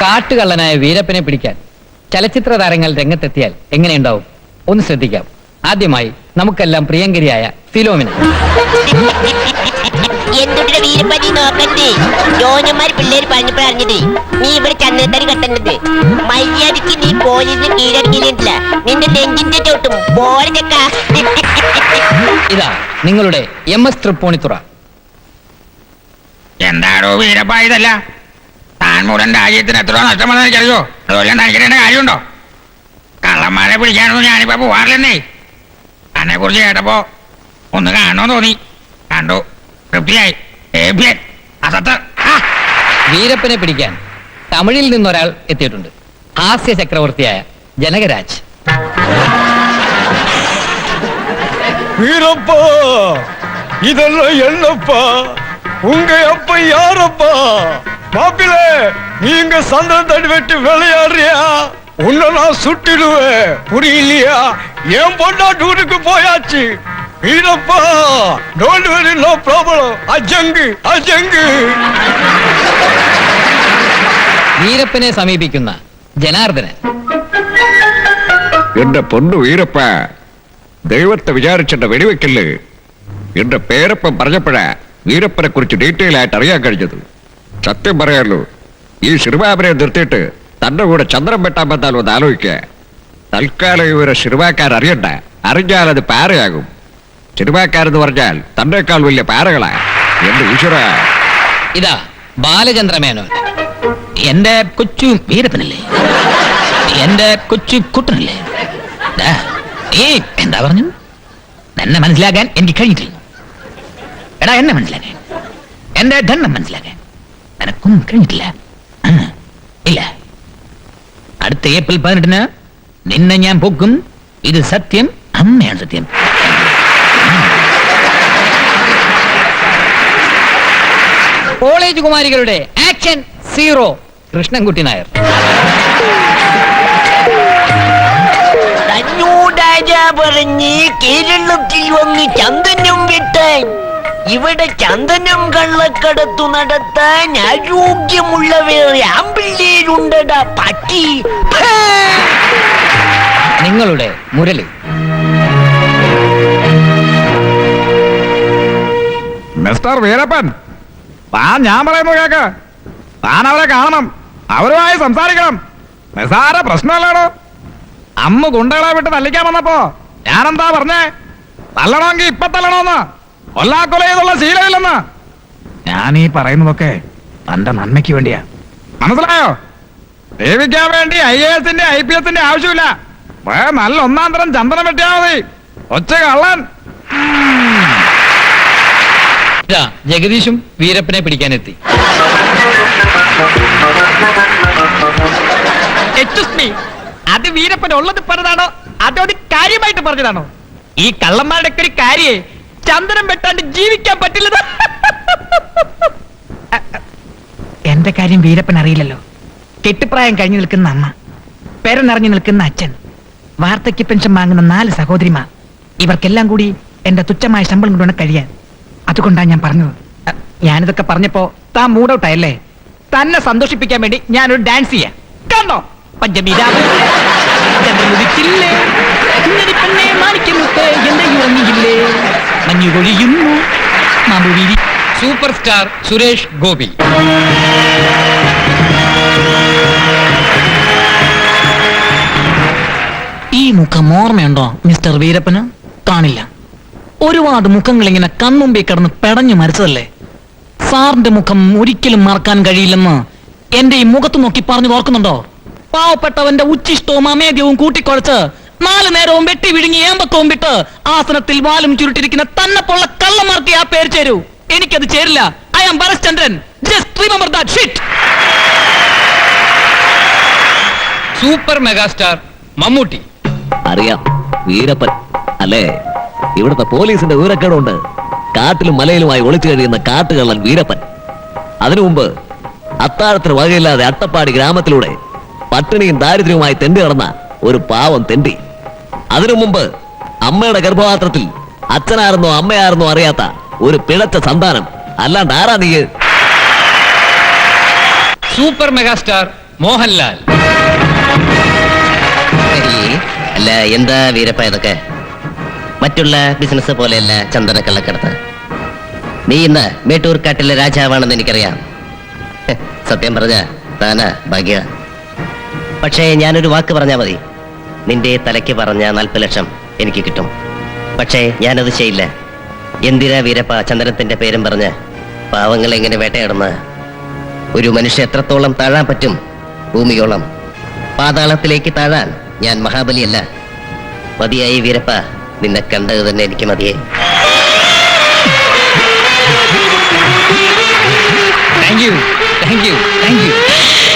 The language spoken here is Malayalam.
കാട്ടുകള്ളനായ വീരപ്പനെ പിടിക്കാൻ ചലച്ചിത്ര താരങ്ങൾ രംഗത്തെത്തിയാൽ എങ്ങനെയുണ്ടാവും? ഒന്ന് ശ്രദ്ധിക്കാം. ആദ്യമായി നമുക്കെല്ലാം പ്രിയങ്കരിയായ ഫിലോമിന. എന്തുട്ടിയുടെ വീരപ്പതി നോക്കണ്ടേ? ജോനന്മാർ പിള്ളേര് പറഞ്ഞു അറിഞ്ഞത്. നീ ഇവിടെ ചന്ദ്രത്തടി കെട്ടേണ്ടത്. മര്യാദയ്ക്ക് നീ പോലീസിന് കീഴടക്കിയില്ല നിന്റെ നെഞ്ചിന്റെ ചോട്ടും പോലെ ചെക്ക. ഇതാ നിങ്ങളുടെ എം എസ് തൃപ്പൂണിത്തുറ. എന്താണോ വീരപ്പ ഇതല്ല താൻ മൂലം രാജ്യത്തിന് എത്ര നഷ്ടമെന്ന് എനിക്കറിയോ? അതുപോലെ നനയ്ക്കേണ്ട കാര്യമുണ്ടോ? കള്ളന്മാരെ പിടിക്കാനൊന്നും ഞാനിപ്പോ പോവാറില്ലെന്നേ. തന്നെ കുറിച്ച് കേട്ടപ്പോ ഒന്ന് കാണണമെന്ന് തോന്നി. കണ്ടു. തൃപ്തിയായി ഏഭ്യൻ അസത്ത് ആ വീരപ്പനെ പിടിക്കാൻ തമിഴിൽ നിന്നൊരാൾ എത്തിയിട്ടുണ്ട് ഹാസ്യ ചക്രവർത്തിയായ ജനകരാജ് வீரப்பா இதெல்லாம் என்னப்பா உங்க அப்ப யாரப்பா மாப்பிளே நீங்க சந்திரன் தடி வெட்டி விளையாடுறியா உன்னை நான் சுட்டிடுவேன் புரியலையா என் பொண்ணா டூருக்கு போயாச்சு വീരപ്പാ വീരപ്പനെ സമീപിക്കുന്ന ജനാർദ്ദനൻ. എന്റെ പൊന്നു വീരപ്പ ദൈവത്തെ വിചാരിച്ചിട്ട് വെടിവെക്കില്ലേ എന്റെ പേരപ്പം പറഞ്ഞപ്പോഴാ വീരപ്പനെ കുറിച്ച് ഡീറ്റെയിൽ ആയിട്ട് അറിയാൻ കഴിഞ്ഞത്. സത്യം പറയാലോ ഈ ശിർവാബിനെ നിർത്തിയിട്ട് തന്റെ കൂടെ ചന്ദ്രൻ വെട്ടാൻ പറ്റാലോ ഒന്ന് ആലോചിക്കുക തൽക്കാലം ഇവരെ ശ്രീവാക്കാരറിയണ്ട അറിഞ്ഞാൽ അത് പാരയാകും. ശിർവാക്കാരെന്ന് പറഞ്ഞാൽ തന്നേക്കാൾ വലിയ പാരകളാ എന്റെ ഈശ്വര? ഇതാ ബാലചന്ദ്രമേനോൻ. എന്റെ കൊച്ചു വീരപ്പനല്ലേ? എന്റെ കൊച്ചു കുട്ടനല്ലേ? ഏ എന്താ പറഞ്ഞു? എന്നെ മനസ്സിലാക്കാൻ എനിക്ക് കഴിഞ്ഞിട്ടില്ല. എടാ എന്നെ മനസ്സിലാക്കാൻ. എന്റെ ധനം മനസ്സിലാക്കാൻ. എനക്കും കഴിഞ്ഞിട്ടില്ല? ഇല്ല. അടുത്ത ഏപ്രിൽ പതിനെട്ടിന് നിന്നെ ഞാൻ പൊക്കും. ഇത് സത്യം അമ്മയാണ് സത്യം. കോളേജ് കുമാരികളുടെ ആക്ഷൻ സീറോ. കൃഷ്ണൻകുട്ടി നായർ. പറഞ്ഞ് കേരളത്തിൽ വന്ന് ചന്ദനം വെട്ടാൻ ഇവിടെ ചന്ദനം കള്ളക്കടത്തു നടത്താൻ ആരോഗ്യമുള്ള വേറെ ആമ്പിള്ളേരുണ്ടടാ പട്ടി. നിങ്ങളുടെ മുരളി. മിസ്റ്റർ വീരപ്പൻ താൻ ഞാൻ പറയുന്നു കേക്ക്. താൻ അവരെ കാണണം. അവരുമായി സംസാരിക്കണം. നിസാര പ്രശ്നമല്ലാണോ അമ്മ ഗുണ്ടകളെ വിട്ട് തല്ലിക്കാൻ വന്നപ്പോ ഞാനെന്താ പറഞ്ഞേ? തല്ലണമെങ്കിൽ ഇപ്പൊ തല്ലണമെന്ന്. കൊല്ലാക്കൊല ചെയ്തുള്ള ശീലമില്ലെന്ന്. ഞാൻ ഈ പറയുന്നതൊക്കെ തന്റെ നന്മയ്ക്ക് വേണ്ടിയാ. മനസ്സിലായോ? സേവിക്കാൻ വേണ്ടി ഐ എ എസിന്റെ ഐ പി എസിന്റെ ആവശ്യമില്ല. നല്ല ഒന്നാം തരം ചന്ദനം വെട്ടിയാ മതി. ഒച്ച കള്ളൻ. ഇതാ ജഗദീഷും വീരപ്പനെ പിടിക്കാനെത്തി. Excuse me. അത് വീരപ്പൻ ഉള്ളത് പറഞ്ഞതാണോ? അതോ അത് കാര്യമായിട്ട് പറഞ്ഞതാണോ? ഈ കള്ളന്മാരുടെ ഒക്കെ ഒരു കാര്യേ ചന്ദനം വെട്ടാണ്ട് ജീവിക്കാൻ പറ്റില്ലത്. എന്റെ കാര്യം വീരപ്പൻ അറിയില്ലല്ലോ. കെട്ടിപ്രായം കഴിഞ്ഞു നിൽക്കുന്ന അമ്മ പെരനിറഞ്ഞു നിൽക്കുന്ന അച്ഛൻ വാർദ്ധക്യ പെൻഷൻ വാങ്ങുന്ന നാല് സഹോദരിമാർ ഇവർക്കെല്ലാം കൂടി എന്റെ തുച്ഛമായ ശമ്പളം കൊണ്ടുവേണം കഴിയാൻ. അതുകൊണ്ടാണ് ഞാൻ പറഞ്ഞത്. ഞാനിതൊക്കെ പറഞ്ഞപ്പോ താൻ മൂടൗട്ടായല്ലേ തന്നെ സന്തോഷിപ്പിക്കാൻ വേണ്ടി ഞാനൊരു ഡാൻസ് ചെയ്യാം. കണ്ടോ? പഞ്ചമി രാവ് ചന്ദ്രനുദിച്ചില്ലേ കുഞ്ഞരിപ്പെണ്ണെ മാണിക്യമുത്ത് എന്റെ ഉറങ്ങിയില്ലേ മഞ്ഞു കൊഴിയുന്നു. Super star Suresh Gopi. ഈ മുഖം ഓർമ്മയുണ്ടോ മിസ്റ്റർ വീരപ്പന്? കാണില്ല. ഒരുപാട് മുഖങ്ങൾ ഇങ്ങനെ കൺമുമ്പിൽ കിടന്ന് പെടഞ്ഞു മരിച്ചതല്ലേ? സാറിന്റെ മുഖം ഒരിക്കലും മറക്കാൻ കഴിയില്ലെന്ന് എന്റെ ഈ മുഖത്ത് നോക്കി പറഞ്ഞു ഓർക്കുന്നുണ്ടോ? പാവപ്പെട്ടവന്റെ ഉച്ചിഷ്ടവും അമേദ്യവും കൂട്ടിക്കുഴച്ച് നാല് നേരവും വെട്ടി വിഴുങ്ങി ഏമ്പക്കവും വിട്ട് ആസനത്തിൽ വാലും ചുരുട്ടിരിക്കുന്ന തന്നെ പോലുള്ള കള്ളമാർക്ക് ആ പേര് ചേരൂ. എനിക്കത് ചേരില്ല. I am Bharathchandran just remember that shit super megastar Mammootty. അറിയാം. വീരപ്പൻ. അല്ലേ? ഇവിടുത്തെ പോലീസിന്റെ വിവരക്കേടുണ്ട് കാട്ടിലും മലയിലുമായി ഒളിച്ചു കഴിയുന്ന കാട്ടുകള്ളൻ വീരപ്പൻ. അതിനു മുമ്പ് അത്താഴത്തിന് വകയില്ലാതെ അട്ടപ്പാടി ഗ്രാമത്തിലൂടെ പട്ടിണിയും ദാരിദ്ര്യവുമായി തെണ്ടി നടന്ന ഒരു പാവം തെണ്ടി. അതിനു മുമ്പ് അമ്മയുടെ ഗർഭപാത്രത്തിൽ അച്ഛനായിരുന്നോ അമ്മയായിരുന്നോ അറിയാത്ത ഒരു പിഴച്ച സന്താനം. അല്ലാണ്ട് ആരാ നീ? Super megastar Mohanlal. അല്ല എന്താ വീരപ്പ ഇതൊക്കെ? മറ്റുള്ള ബിസിനസ് പോലെയല്ല ചന്ദന കള്ളക്കടത്ത് നീ ഇന്ന് മേട്ടൂർക്കാട്ടിലെ രാജാവാണെന്ന് എനിക്കറിയാം. സത്യം പറഞ്ഞ താനാ ഭാഗ്യ. പക്ഷേ ഞാനൊരു വാക്ക് പറഞ്ഞാൽ മതി. നിന്റെ തലയ്ക്ക് പറഞ്ഞ നാൽപ്പത് ലക്ഷം എനിക്ക് കിട്ടും. പക്ഷേ ഞാനത് ചെയ്യില്ല. എന്തിനാ വീരപ്പ ചന്ദനത്തിന്റെ പേരും പറഞ്ഞ് പാവങ്ങൾ എങ്ങനെ വേട്ടയാടുന്ന ഒരു മനുഷ്യ എത്രത്തോളം താഴാൻ പറ്റും ഭൂമിയോളം. പാതാളത്തിലേക്ക് താഴാൻ ഞാൻ മഹാബലിയല്ല. മതിയായി വീരപ്പ. നിന്നെ കണ്ടത് തന്നെ എനിക്ക് മതിയെ. Thank you thank you thank you